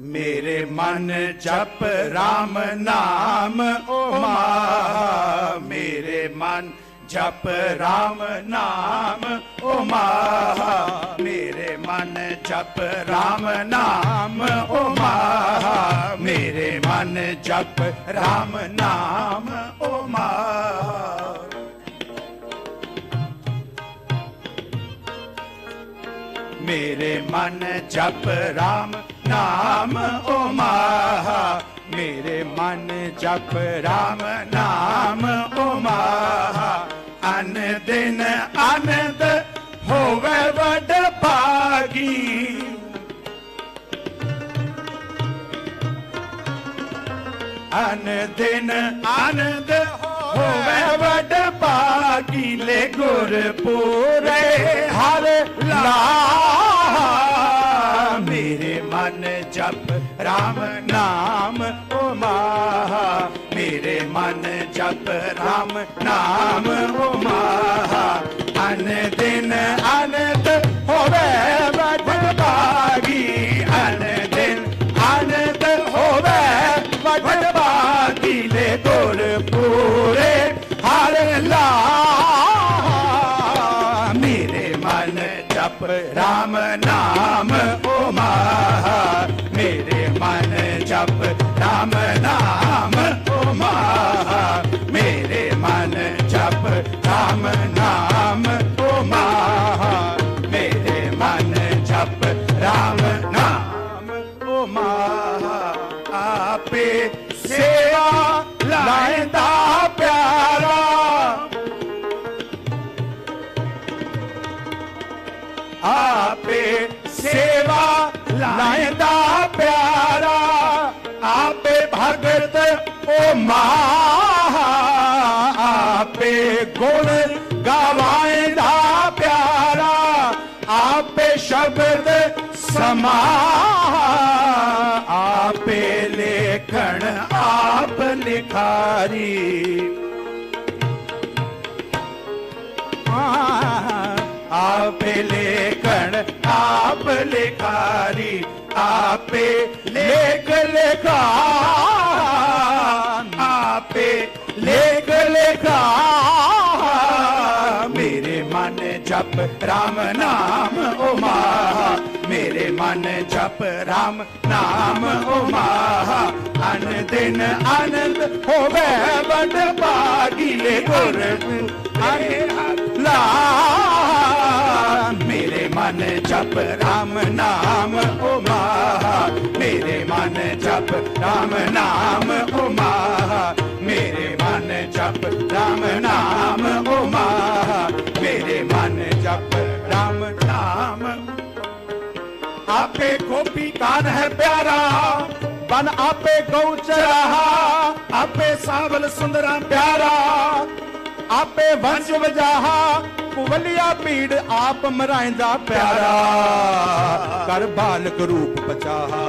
ਮੇਰੇ ਮਨ ਜਪ RAM ਨਾਮ, ਓ ਮਾਹਾ ਮੇਰੇ ਮਨ ਜਪ RAM ਨਾਮ, ਓ ਮਾਹਾ ਮੇਰੇ ਮਨ ਜਪ RAM ਨਾਮ, ਓ ਮਾਹਾ ਮੇਰੇ ਮਨ ਜਪ RAM ਨਾਮ, ਓ ਮਾਹਾ ਮੇਰੇ ਮਨ ਜਪ RAM ਨਾਮ ਓ ਮਾਹਾ, ਮੇਰੇ ਮਨ ਜਪ ਰਾਮ, ਨਾਮ ਓ ਮਾਹਾ। ਅਨ ਦਿਨ ਆਨੰਦ ਹੋਵੇ ਵਡ ਭਾਗੀ। ਅਨ ਦਿਨ ਆਨੰਦ ਹੋਵੇ ਵਡ ਭਾਗੀ। ਲੈ ਗੁਰ ਪੂਰੇ ਹਰ ਲਾ ਰਾਮ RAM ਨਾਮ, ਓ ਮਾਹਾ, ਮੇਰੇ ਮਨ ਜਪ ਰਾਮ ਨਾਮ, ਓ ਮਾਹਾ। ਅਨ ਦਿਨ ਅਨੰਤ ਹੋਵੇ ਵਡ ਭਾਗੀ ਅਨ ਦਿਨ ਅਨੰਤ ਹੋਵੇ ਵਡ ਭਾਗੀ ਲੈ ਗੁਰ ਪੂਰੇ ਹਰ ਲਾ ਮੇਰੇ ਮਨ ਜਪ ਰਾਮ RAM ਨਾਮ ਓ ਮਾਹਾ ਮੇਰੇ ਮਨ ਜਪ RAM ਨਾਮ ਓ ਮਾਹਾ ਮੇਰੇ ਮਨ ਜਪ, ਰਾਮ ਨਾਮ ਓ ਮਾਹਾ ਆਪੇ ਸੇਵਾ ਲਾਇਦਾ ਪਿਆਰਾ। ਆਪੇ ਸੇਵਾ ਲਾਇਦਾ ਪਿਆਰਾ। ਭਗਤ ਓ ਮਾਹਾ ਆਪੇ ਗੁਣ ਗਵਾਇਦਾ ਪਿਆਰਾ, ਆਪੇ ਸ਼ਬਦ ਸਮਾਹਾ ਆਪੇ ਲੇਖਣ ਆਪ ਲਿਖਾਰੀ। ਆਪੇ ਲੇਖਣ ਆਪ ਲਿਖਾਰੀ, ਆਪੇ ਲੇਖ ਲਿਖਾ RAM ਨਾਮ ਓ ਮਾਹਾ ਮੇਰੇ ਮਨ ਜਪ RAM ਨਾਮ ਓ ਮਾਹਾ ਅਨ ਦਿਨ ਆਨੰਦ ਹੋਵੇ ਵੱਡ ਭਾਗੀ ਲੈ ਗੁਰ ਆਏ ਲਾ ਮੇਰੇ ਮਨ ਜਪ RAM ਨਾਮ ਓ ਮਾਹਾ ਮੇਰੇ ਮਨ ਜਪ RAM ਨਾਮ ਉਮਾ। ਮੇਰੇ ਮਨ ਜਪ RAM ਨਾਮ ਉਮਾ। ਮੇਰੇ ਮਨ ਜਪ RAM ਨਾਮ। ਆਪੇ ਗੋਪੀ ਕਾਨ ਹੈ ਪਿਆਰਾ, ਬਨ ਆਪੇ ਗਉ ਚਰਾਹਾ। ਆਪੇ ਸਾਵਲ ਸੁੰਦਰਾ ਪਿਆਰਾ, ਆਪੇ ਵੰਜ ਵਜਾਹਾ। ਕੁਵਲੀਆ ਭੀੜ ਆਪ ਮਰਾਇਂਦਾ ਪਿਆਰਾ। ਕਰ ਬਾਲਕ ਰੂਪ ਬਚਾਹਾ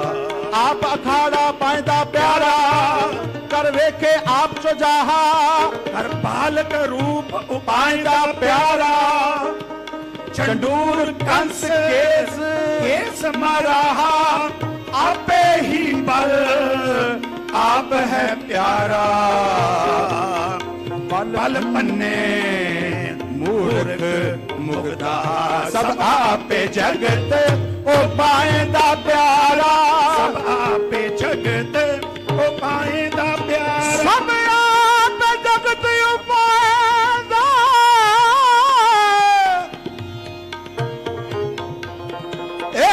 ਆਪ ਅਖਾੜਾ ਪਾਇਂਦਾ ਪਿਆਰਾ। ਕਰ ਵੇਖੇ ਆਪ ਚੁਜਾਹਾ ਕਰ ਬਾਲਕ ਰੂਪ ਉਪਾਇਂਦਾ ਪਿਆਰਾ। ਚੰਡੂਰ ਕੰਸ ਕੇਸ ਕੇਸ ਮਰਾਹਾ। ਆਪੇ ਹੀ ਬਲ ਆਪ ਹੈ ਪਿਆਰਾ। ਬਲ ਪੰਨੇ ਮੂਰਖ ਮੁਗਦਾ ਸਭ ਆਪੇ ਜਗਤ ਉਹ ਪਾਏਂਦਾ ਪਿਆਰਾ। ਸਭ ਆਪੇ ਜਗਤ ਉਹ ਪਾਏਂਦਾ ਪਿਆਰਾ। ਸਭ ਆਪੇ ਜਗਤ ਉਪਾਇਦਾ ਏ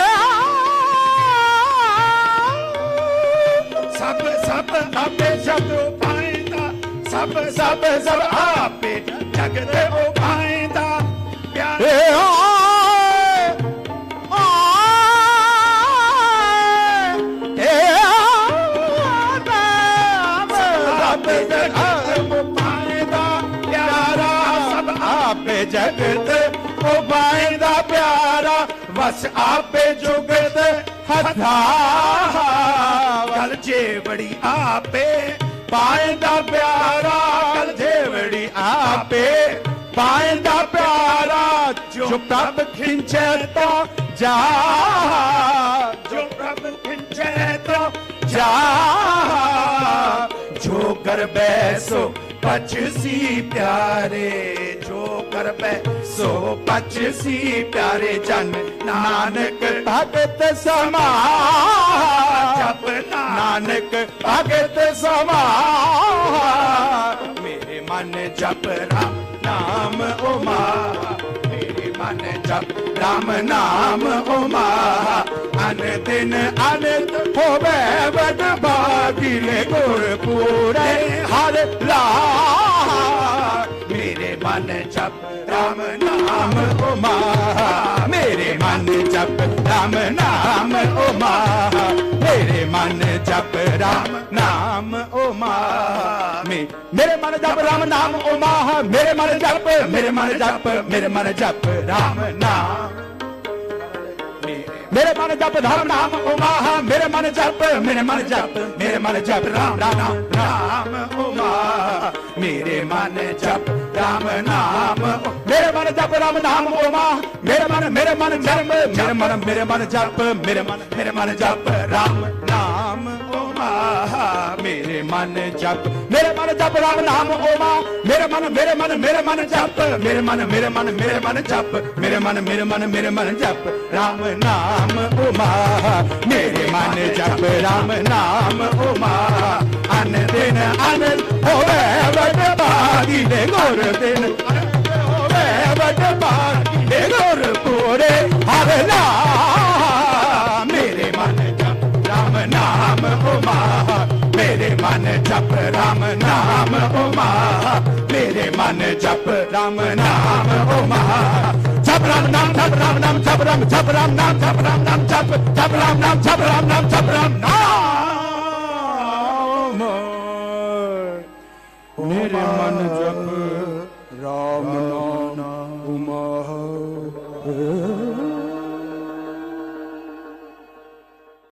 ਸਭ ਸਭ ਆਪੇ ਜਗ ਪਾਇਂਦਾ ਸਭ ਸਭ ਸਭ ਆਪੇ ਜਗਤ ਉਹ ਜਗਤ ਉਹ ਪਾਇਂਦਾ ਪਿਆਰਾ ਆਪੇ ਜਗਤ ਉਹ ਪਾਇਂਦਾ ਪਿਆਰਾ ਵਸ ਆਪੇ ਜੁਗਤ ਹੱਥਾ ਗਲ ਜੇਵੜੀ ਆਪੇ ਪਾਇਂਦਾ ਪਿਆਰਾ ਗਲ ਜੇਵੜੀ ਆਪੇ ਪਾਇਂਦਾ ਪਿਆਰਾ ਜੋ ਪ੍ਰਭ ਖਿੰਚੇ ਤੋ ਜਾ, ਜੋ ਪ੍ਰਭ ਖਿੰਚੇ ਤੋ ਜਾ, ਜੋ ਕਰਬੈ ਸੋ ਪਚਸੀ ਪਿਆਰੇ, ਜੋ ਕਰਬੈ ਸੋ ਪਚਸੀ ਪਿਆਰੇ ਜਨ ਨਾਨਕ ਭਗਤ ਸਮਾ। ਜਪ ਨਾਨਕ ਭਗਤ ਸਮਾ। ਮੇਰੇ ਮਨ ਜਪ ਰਾਮ ਨਾਮ ਓ ਮਾਂ ਮੇਰੇ ਮਨ ਜਪ ਰਾਮ ਨਾਮ ਓ ਮਾਂ ਅਨ ਦਿਨ ਅਨੰਤ ਹੋਵੇ ਵਡ ਬਾਗੀ ਲੈ ਗੁਰ ਪੂਰੇ ਹਰ ਲਾ ਮੇਰੇ ਮਨ ਜਪ ਰਾਮ ਨਾਮ ਓ ਮਾਂ ਰਾਮ ਨਾਮ ਉਮਾਹ ਮੇਰੇ ਮਨ ਜਪ, ਮੇਰੇ ਮਨ ਜਪ, ਮੇਰੇ ਮਨ ਜਪ, ਰਾਮ ਨਾਮ। ਮੇਰੇ ਮਨ ਜਪ, ਰਾਮ ਨਾਮ ਉਮਾਹ ਮੇਰੇ ਮਨ ਜਪ, ਮੇਰੇ ਮਨ ਜਪ, ਮੇਰੇ ਮਨ ਜਪ, ਰਾਮ ਰਾਮ ਰਾਮ ਉਮਾਹ ਮੇਰੇ ਮਨ ਜਪ, ਰਾਮ ਨਾਮ। ਜਪ ਰਾਮ ਨਾਮ ਓਮਾ ਮੇਰੇ ਮਨ ਮੇਰੇ ਮਨ ਜਪ ਮੇਰੇ ਮਨ ਮੇਰੇ ਮਨ ਜਪ ਮੇਰੇ ਮਨ ਮੇਰੇ ਮਨ ਜਪ ਰਾਮ ਨਾਮ ਓਮਾ ਮੇਰੇ ਮਨ ਜਪ ਮੇਰੇ ਮਨ ਜਪ ਰਾਮ ਨਾਮ ਓਮਾ ਮੇਰੇ ਮਨ ਮੇਰੇ ਮਨ ਮੇਰੇ ਮਨ ਜਪ ਮੇਰੇ ਮਨ ਮੇਰੇ ਮਨ ਮੇਰੇ ਮਨ ਜਪ ਮੇਰੇ ਮਨ ਮੇਰੇ ਮਨ ਮੇਰੇ ਮਨ ਜਪ ਰਾਮ ਨਾਮ ਓਮਾ ਮੇਰੇ ਮਨ ਜਪ ਰਾਮ ਨਾਮ ਓਮਾ ਅਨ ਦਿਨ ਲਾ ਮੇਰੇ ਮਨ ਜਪ ਰਾਮ ਨਾਮ ਉਮਾ ਮੇਰੇ ਮਨ ਜਪ ਰਾਮ ਨਾਮ ਉਮਾ ਮੇਰੇ ਮਨ ਜਪ ਰਾਮ ਨਾਮ ਉਮਾ ਜਪ ਰਾਮ ਨਾਮ ਜਪ ਰਾਮ ਨਾਮ ਜਪ ਰਾਮ ਜਪ ਰਾਮ ਨਾਮ ਜਪ ਰਾਮ ਨਾਮ ਜਪ ਜਪ ਰਾਮ ਨਾਮ ਜਪ ਰਾਮ ਨਾਮ ਜਪ ਰਾਮ ਨਾਮ